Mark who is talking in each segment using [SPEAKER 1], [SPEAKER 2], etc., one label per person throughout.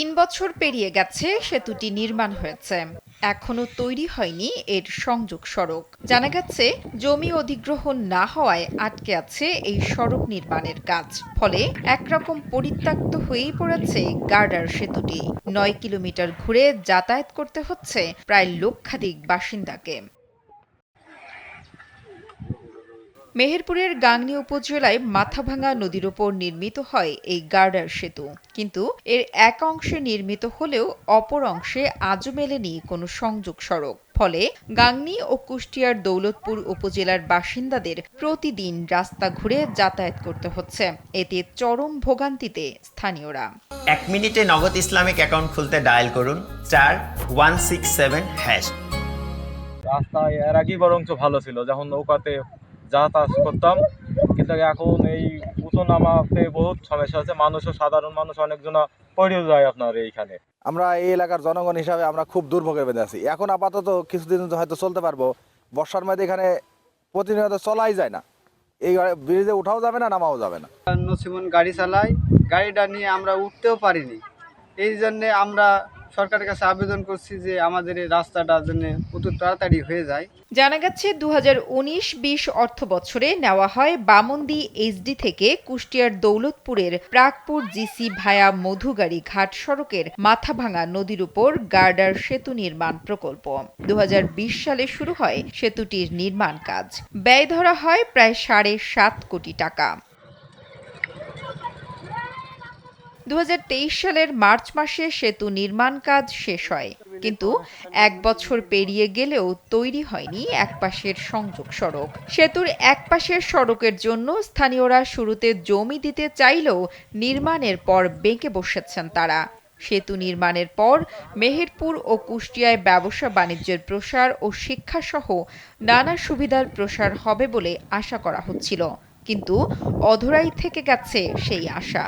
[SPEAKER 1] তিন বছর পেরিয়ে গেছে সেতুটি নির্মাণ হয়েছে। এখনও তৈরি হয়নি এর সংযোগ সড়ক। জানা গেছে, জমি অধিগ্রহণ না হওয়ায় আটকে আছে এই সড়ক নির্মাণের কাজ। ফলে একরকম পরিত্যক্ত হয়েই পড়েছে গার্ডার সেতুটি। নয় কিলোমিটার ঘুরে যাতায়াত করতে হচ্ছে প্রায় লক্ষাধিক বাসিন্দাকে। মেহেরপুরের গাংনী উপজেলায় মাথাভাঙা নদীর ওপর নির্মিত হয় এই গার্ডার সেতু। কিন্তু এর এক অংশে নির্মিত হলেও অপর অংশে আজও মেলেনি কোনো সংযোগ সড়ক। ফলে গাংনী ও কুষ্টিয়ার দৌলতপুর উপজেলার বাসিন্দাদের প্রতিদিন রাস্তা ঘুরে যাতায়াত করতে হচ্ছে। এতে চরম ভোগান্তিতে স্থানীয়রা।
[SPEAKER 2] এক মিনিটে নগদ ইসলামিক অ্যাকাউন্ট খুলতে ডায়াল করুন চার ওয়ান সিক্স সেভেন হ্যাশ।
[SPEAKER 3] রাস্তা এর আগেই বরঞ্চ ভালো ছিল যখন নৌকাতে যাতায়াত করতাম। কিন্তু এখন এই উঁচু নামাতে বহুত সমস্যা হচ্ছে মানুষও সাধারণ মানুষ অনেকজনা পড়েও যায় আপনার এইখানে।
[SPEAKER 4] আমরা এই এলাকার জনগণ হিসাবে আমরা খুব দুর্ভোগের মধ্যে আছি। এখন আপাতত কিছুদিন হয়তো চলতে পারব। বর্ষার মধ্যে এখানে প্রতিনিয়ত চলাই যায় না। এই ব্রিজে উঠাও যাবে না নামাও যাবে না।
[SPEAKER 5] নসিমন গাড়ি চালাই। গাড়িটা নিয়ে আমরা উঠতেও পারিনি। এই জন্যে আমরা সরকারের কাছে আবেদন করছি যে আমাদের এই রাস্তাটা যেন অত তাড়াতাড়ি হয়ে যায়।
[SPEAKER 1] জানা গেছে দু হাজার উনিশ বিশ অর্থ বছরে নেওয়া হয় বামন্দি এইচডি থেকে কুষ্টিয়ার দৌলতপুরের প্রাকপুর জিসি ভায়া মধুগাড়ি ঘাট সড়কের মাথাভাঙা নদীর উপর গার্ডার সেতু নির্মাণ প্রকল্প। দু হাজার বিশ সালে শুরু হয় সেতুটির নির্মাণ কাজ। ব্যয় ধরা হয় প্রায় সাড়ে সাত কোটি টাকা। দু হাজার তেইশ সালের মার্চ মাসে সেতু নির্মাণ কাজ শেষ হয়। কিন্তু এক বছর পেরিয়ে গেলেও তৈরি হয়নি একপাশের সংযোগ সড়ক। সেতুর একপাশের সড়কের জন্য স্থানীয়রা শুরুতে জমি দিতে চাইলেও নির্মাণের পর বেঁকে বসেছেন তারা। সেতু নির্মাণের পর মেহেরপুর ও কুষ্টিয়ায় ব্যবসা বাণিজ্যের প্রসার ও শিক্ষাসহ নানা সুবিধার প্রসার হবে বলে আশা করা হচ্ছিল। কিন্তু অধরাই থেকে গেছে সেই আশা।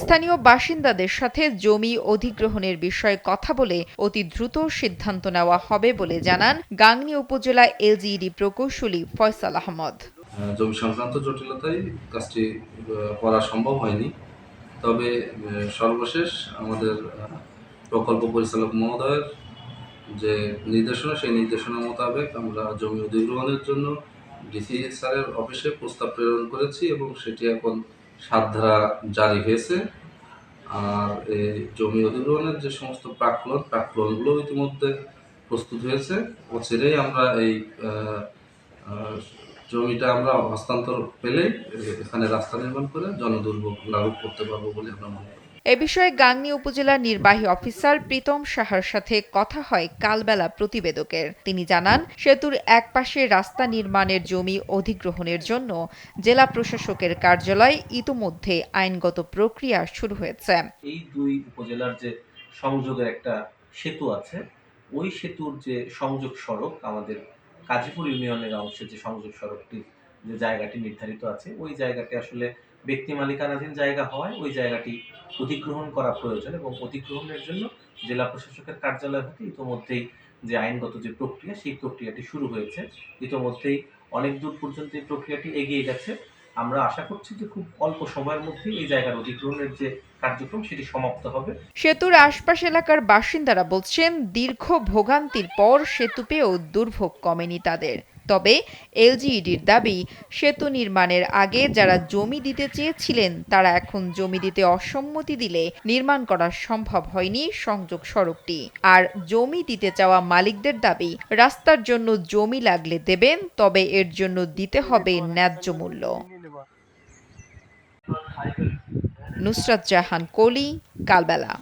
[SPEAKER 1] স্থানীয় বাসিন্দাদের সাথে জমি অধিগ্রহণের বিষয়ে কথা বলে অতি দ্রুত সিদ্ধান্ত নেওয়া হবে বলে জানান গাংনী উপজেলা এলজিইডি প্রকৌশলী ফয়সাল আহমদ।
[SPEAKER 6] জমি সংক্রান্ত জটিলতায় কাজটি করা সম্ভব হয়নি। তবে সর্বশেষ আমাদের প্রকল্প পরিচালক মহোদয়ের যে নির্দেশনা, সেই নির্দেশনা মোতাবেক আমরা জমি অধিগ্রহণের জন্য ডিসি স্যারের অফিসে প্রস্তাব প্রেরণ করেছি এবং সেটি এখন সাত ধারা জারি হয়েছে। আর এই জমি অধিগ্রহণের যে সমস্ত প্রাক্কলন প্রাক্কলনগুলো ইতিমধ্যে প্রস্তুত হয়েছে। অচিরেই আমরা এই জমিটা আমরা হস্তান্তর পেলেই এখানে রাস্তা নির্মাণ করে জনদুর্ভোগ লাঘব করতে পারব বলে আমরা মনে করি।
[SPEAKER 1] এ বিষয়ে গাংনী উপজেলা নির্বাহী অফিসার প্রীতম সাহার সাথে কথা হয় কালবেলা প্রতিবেদকের। তিনি জানান, সেতুর একপাশে রাস্তা নির্মাণের জমি অধিগ্রহণের জন্য জেলা প্রশাসকের কার্যালয় ইতোমধ্যে আইনগত প্রক্রিয়া শুরু হয়েছে।
[SPEAKER 7] এই দুই উপজেলার যে সংযোগের একটা সেতু আছে, ওই সেতুর যে সংযোগ সড়ক, আমাদের কাজীপুর ইউনিয়নের অংশে যে সংযোগ সড়কটি যে জায়গাটি নির্ধারিত আছে, ওই জায়গাটি আসলে ব্যক্তি মালিকানাধীন জায়গা হওয়ায় ওই জায়গাটি অধিগ্রহণ করা প্রয়োজন এবং অধিগ্রহণের জন্য জেলা প্রশাসকের কার্যালয় হতে ইতোমধ্যেই যে আইনগত যে প্রক্রিয়া, সেই প্রক্রিয়াটি শুরু হয়েছে। ইতোমধ্যেই অনেক দূর পর্যন্ত এই প্রক্রিয়াটি এগিয়ে গেছে। আমরা আশা করছি যে খুব অল্প সময়ের মধ্যেই এই জায়গার অধিগ্রহণের যে কার্যক্রম, সেটি সমাপ্ত হবে।
[SPEAKER 1] সেতুর আশপাশ এলাকার বাসিন্দারা বলছেন, দীর্ঘ ভোগান্তির পর সেতু পেয়েও দুর্ভোগ কমেনি তাদের। তবে এলজিইডির দাবি, সেতু নির্মাণের আগে যারা জমি দিতে চেয়েছিলেন, তারা এখন জমি দিতে অসম্মতি দিলে নির্মাণ করা সম্ভব হয়নি সংযোগ সড়কটি। আর জমি দিতে চাওয়া মালিকদের দাবি, রাস্তার জন্য জমি লাগলে দেবেন, তবে এর জন্য দিতে হবে ন্যায্য মূল্য। নুসরাত জাহান কলি কালবেলা।